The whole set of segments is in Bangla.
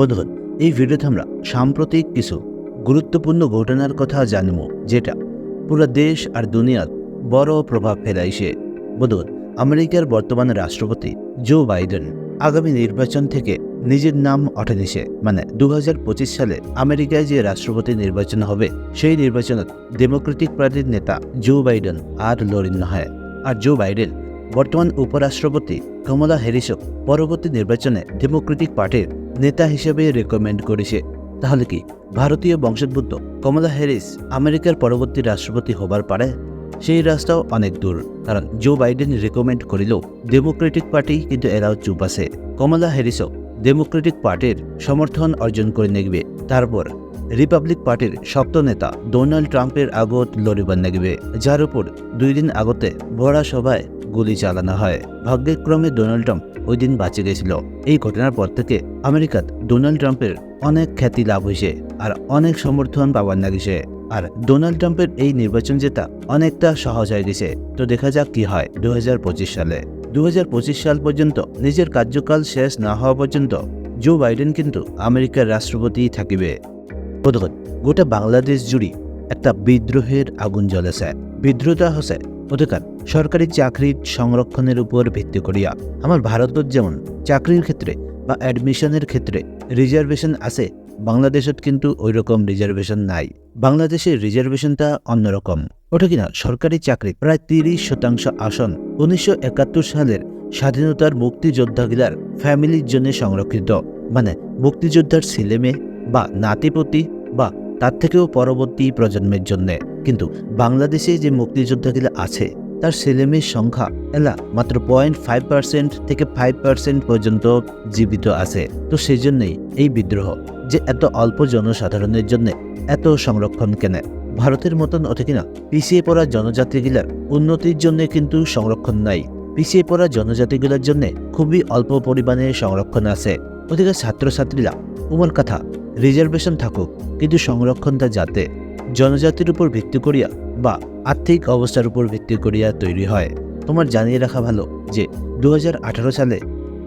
বোধহয় এই ভিডিওতে আমরা সাম্প্রতিক কিছু গুরুত্বপূর্ণ ঘটনার কথা জানব, যেটা পুরো দেশ আর দুনিয়ার বড় প্রভাব ফেলাইছে। বোধহয় আমেরিকার বর্তমান রাষ্ট্রপতি জো বাইডেন আগামী নির্বাচন থেকে নিজের নাম অটেনিছে মানে দু হাজার পঁচিশ সালে আমেরিকায় যে রাষ্ট্রপতি নির্বাচন হবে, সেই নির্বাচনত ডেমোক্রেটিক পার্টির নেতা জো বাইডেন আর লড়িন নহয় আর জো বাইডেন বর্তমান উপরাষ্ট্রপতি কমলা হ্যারিসও পরবর্তী নির্বাচনে ডেমোক্রেটিক পার্টির নেতা হিসেবে রেকমেন্ড করেছে তাহলে কি? ভারতীয় বংশোদ্ভূত কমলা হ্যারিস আমেরিকার পরবর্তী রাষ্ট্রপতি হবার পারে? সেই রাস্তাও অনেক দূর। কারণ জো বাইডেন রেকমেন্ড করিলেও ডেমোক্রেটিক পার্টি কিন্তু এরাও চুপ আছে। কমলা হ্যারিসও ডেমোক্রেটিক পার্টির সমর্থন অর্জন করে নেগবে। তারপর রিপাবলিক পার্টির সপ্ত নেতা ডোনাল্ড ট্রাম্পের আগত লড়িবার নেগবে। যার উপর দুই দিন আগতে বড়া সভায় গুলি চালানো হয়। ভাগ্যক্রমে ডোনাল্ড ট্রাম্প ওই দিন বাঁচে গেছিল। এই ঘটনার পর থেকে আমেরিকাত ডোনাল্ড ট্রাম্পের অনেক খ্যাতি লাভ হয়েছে আর অনেক সমর্থন পাওয়ার লাগিছে আর ডোনাল্ড ট্রাম্পের এই নির্বাচন জেতা অনেকটা সহজ হয়ে গেছে। তো দেখা যাক কি হয় দুই হাজার পঁচিশ সালে। দুই হাজার পঁচিশ সাল পর্যন্ত নিজের কার্যকাল শেষ না হওয়া পর্যন্ত জো বাইডেন কিন্তু আমেরিকার রাষ্ট্রপতি থাকিবে। গোটা বাংলাদেশ জুড়ি একটা বিদ্রোহের আগুন জ্বলেছে। বিদ্রোহটা হচ্ছে অধিকার, সরকারি চাকরির সংরক্ষণের উপর ভিত্তি করিয়া। আমার ভারতত যেমন চাকরির ক্ষেত্রে বা অ্যাডমিশনের ক্ষেত্রে রিজার্ভেশন আছে, বাংলাদেশত কিন্তু ওই রকম রিজার্ভেশন নাই। বাংলাদেশের রিজার্ভেশনটা অন্যরকম। ওটা কিনা সরকারি চাকরি, প্রায় তিরিশ শতাংশ আসন, উনিশশো একাত্তর সালের স্বাধীনতার মুক্তিযোদ্ধাগিলার ফ্যামিলির জন্য সংরক্ষিত। মানে মুক্তিযোদ্ধার ছেলেমেয়ে বা নাতিপতি বা তার থেকেও পরবর্তী প্রজন্মের জন্যে। কিন্তু বাংলাদেশে যে মুক্তিযোদ্ধাগুলো আছে, তার ছেলেমেয়ের সংখ্যা, এলা, মাত্র পয়েন্ট ফাইভ পার্সেন্ট থেকে ফাইভ পার্সেন্ট পর্যন্ত জীবিত আছে। তো সেই জন্যই এই বিদ্রোহ, যে এত অল্প জনসাধারণের জন্য এত সংরক্ষণ কেনে। ভারতের মতন অথে কিনা পিছিয়ে পড়া জনজাতিগুলার উন্নতির জন্য কিন্তু সংরক্ষণ নাই। পিছিয়ে পড়া জনজাতিগুলোর জন্য খুবই অল্প পরিমাণে সংরক্ষণ আছে। ওদিকে ছাত্রছাত্রীরা, উমর কথা রিজার্ভেশন থাকুক, কিন্তু সংরক্ষণটা যাতে জনজাতির উপর ভিত্তি করিয়া বা আর্থিক অবস্থার উপর ভিত্তি করিয়া তৈরি হয়। তোমার জানিয়ে রাখা ভালো যে দু হাজার আঠারো সালে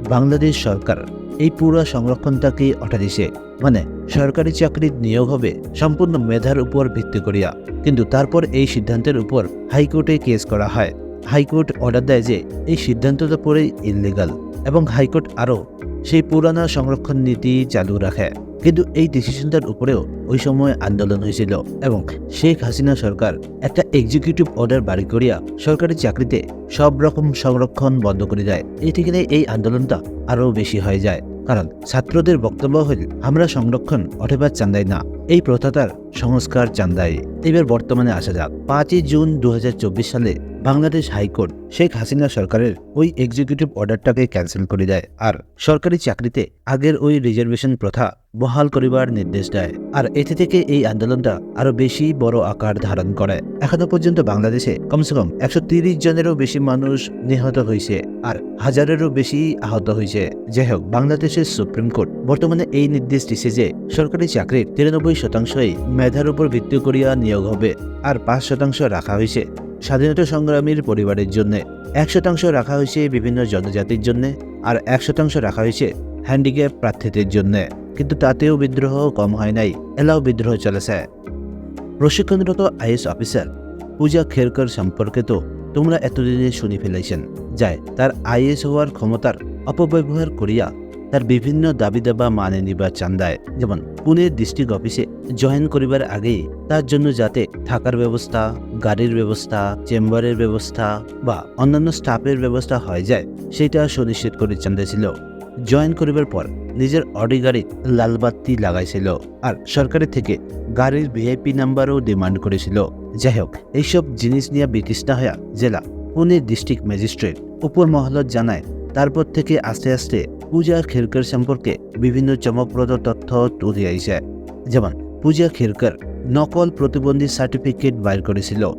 বাংলাদেশ সরকার এই পুরো সংরক্ষণটাকেই অটা দিছে। মানে সরকারি চাকরির নিয়োগ হবে সম্পূর্ণ মেধার উপর ভিত্তি করিয়া। কিন্তু তারপর এই সিদ্ধান্তের উপর হাইকোর্টে কেস করা হয়। হাইকোর্ট অর্ডার দেয় যে, এই সিদ্ধান্তটা পরেই ইললিগাল এবং হাইকোর্ট আরও সেই পুরানা সংরক্ষণ নীতি চালু রাখে। কিন্তু এই ডিসিশনটার উপরেও ওই সময় আন্দোলন হয়েছিল এবং শেখ হাসিনা সরকার একটা এক্সিকিউটিভ অর্ডার বাড়ি করিয়া সরকারি চাকরিতে সব রকম সংরক্ষণ বন্ধ করে দেয়। থেকে এই আন্দোলনটা আরও বেশি হয়ে যায়। কারণ ছাত্রদের বক্তব্য হল, আমরা সংরক্ষণ অথবা চান্দাই না। এই প্রথাটার সংস্কার চান্দাই এবার বর্তমানে আসা যাক। পাঁচই জুন দু হাজার চব্বিশ সালে বাংলাদেশ হাইকোর্ট শেখ হাসিনা সরকারের ওই এক্সিকিউটিভ অর্ডারটাকে ক্যান্সেল করে দেয় আর সরকারি চাকরিতে আগের ওই রিজার্ভেশন প্রথা বহাল করিবার নির্দেশ দেয়। আর এতে থেকে এই আন্দোলনটা আরও বেশি বড় আকার ধারণ করে। এখনও পর্যন্ত বাংলাদেশে কমসে কম একশো তিরিশ জনেরও বেশি মানুষ নিহত হয়েছে আর হাজারেরও বেশি আহত হয়েছে যাই হোক বাংলাদেশের সুপ্রিম কোর্ট বর্তমানে এই নির্দেশ দিছে যে সরকারি চাকরির তিরানব্বই শতাংশই মেধার উপর ভিত্তি করিয়া নিয়োগ হবে আর পাঁচ শতাংশ রাখা হয়েছে স্বাধীনতা সংগ্রামীর পরিবারের জন্য। এক শতাংশ রাখা হয়েছে বিভিন্ন জনজাতির জন্য আর এক শতাংশ রাখা হয়েছে হ্যান্ডিক্যাপ প্রার্থীদের জন্য। কিন্তু তাতেও বিদ্রোহ কম হয় নাই, এলাও বিদ্রোহ চলেছে। প্রশিক্ষণরত আইএস অফিসার পূজা খেরকর সম্পর্কে তো তোমরা এতদিনে শুনি ফেলেছেন। যায়, তার আইএস হওয়ার ক্ষমতার অপব্যবহার করিয়া তার বিভিন্ন দাবি দাবা মানে নিবার চান্দায়, যেমন পুনের ডিস্ট্রিক্ট অফিসে জয়েন করিবার আগেই তার জন্য যাতে থাকার ব্যবস্থা, গাড়ির ব্যবস্থা, চেম্বারের ব্যবস্থা বা অন্যান্য স্টাফের ব্যবস্থা হয়ে যায় সেটা সুনিশ্চিত করে চান্দা ছিল। জয়েন করিবার পর নিজের অডি গাড়ির লালবাতি লাগাইছিল আর সরকারের থেকে গাড়ির ভিআইপি নাম্বারও ডিমান্ড করেছিল। যাই হোক, এইসব জিনিস নিয়ে বিতৃষ্ণা হয়া জেলা পুনে ডিস্ট্রিক্ট ম্যাজিস্ট্রেট উপর মহলত জানায় তারপর থেকে আস্তে আস্তে পূজা খেরকর সম্পর্কে বিভিন্ন চমকপ্রদ তথ্য তুলে আইছে যেমন, পূজা খেরকর নকল প্রতিবন্ধী সার্টিফিকেট বাইর করেছিল।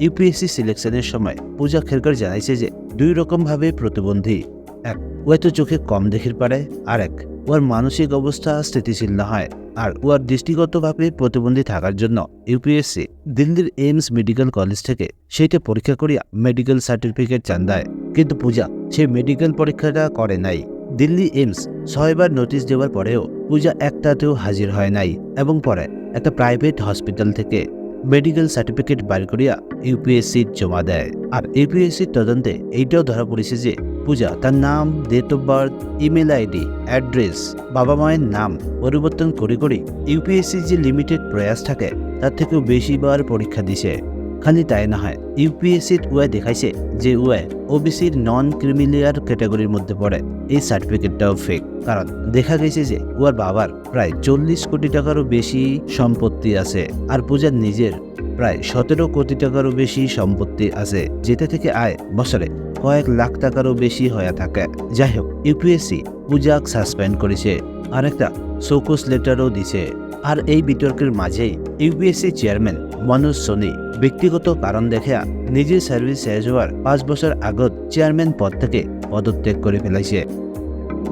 ইউপিএসসি সিলেকশনের সময় পূজা খেরকর জানাইছে যে, দুই রকমভাবে প্রতিবন্ধী। এক হয়তো চোখে কম দেখির পারে। আর এক ওর মানসিক অবস্থা স্থিতিশীল না হয়। আর ওর দৃষ্টিগতভাবে প্রতিবন্ধী থাকার জন্য ইউপিএসসি দিল্লির এইমস মেডিকেল কলেজ থেকে সেইটা পরীক্ষা করিয়া মেডিকেল সার্টিফিকেট চান্দায় কিন্তু পূজা সে মেডিকেল পরীক্ষাটা করে নাই। দিল্লি এইমস ছয়বার নোটিশ দেওয়ার পরেও পূজা একটাতেও হাজির হয় নাই এবং পরে একটা প্রাইভেট হসপিটাল থেকে মেডিকেল সার্টিফিকেট বাইর করিয়া ইউপিএসসি জমা দেয়। আর ইউপিএসসির তদন্তে এইটাও ধরা পড়েছে যে পূজা তার নাম date of birth email ID address বাবা মায়ের নাম পরিবর্তন করে করে ইউপিএসসি যে লিমিটেড প্রয়াস থাকে, তার থেকেও বেশিবার পরীক্ষা দিছে। খালি তাই না হয়। ইউপিএসসির ওয়াই দেখাইছে যে ওয়াই ওবিসির নন ক্রিমিলিয়ার ক্যাটাগরির মধ্যে পড়ে এই সার্টিফিকেটটাও ফেক কারণ দেখা গেছে যে ওর বাবার প্রায় চল্লিশ কোটি টাকারও বেশি সম্পত্তি আছে আর পূজার নিজের প্রায় সতেরো কোটি টাকারও বেশি সম্পত্তি আছে, যেটা থেকে আয় বছরে কয়েক লাখ টাকারও বেশি হয়ে থাকে। যাই হোক ইউপিএসসি পূজাক সাসপেন্ড করেছে আর একটা শোকস লেটারও দিছে। আর এই বিতর্কের মাঝেই ইউপিএসসি চেয়ারম্যান মনোজ সোনি ব্যক্তিগত কারণ দেখে নিজের সার্ভিস শেষ হওয়ার পাঁচ বছর আগত চেয়ারম্যান পদ থেকে পদত্যাগ করে ফেলাইছে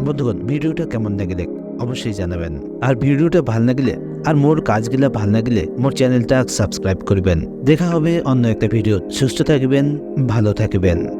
বন্ধুগণ, ভিডিওটা কেমন লাগিলে অবশ্যই জানাবেন। আর ভিডিওটা ভালো লাগিলে আর মোর কাজগুলা ভালো লাগিলে মোর চ্যানেলটা সাবস্ক্রাইব করবেন। দেখা হবে অন্য একটা ভিডিও সুস্থ থাকবেন, ভালো থাকবেন।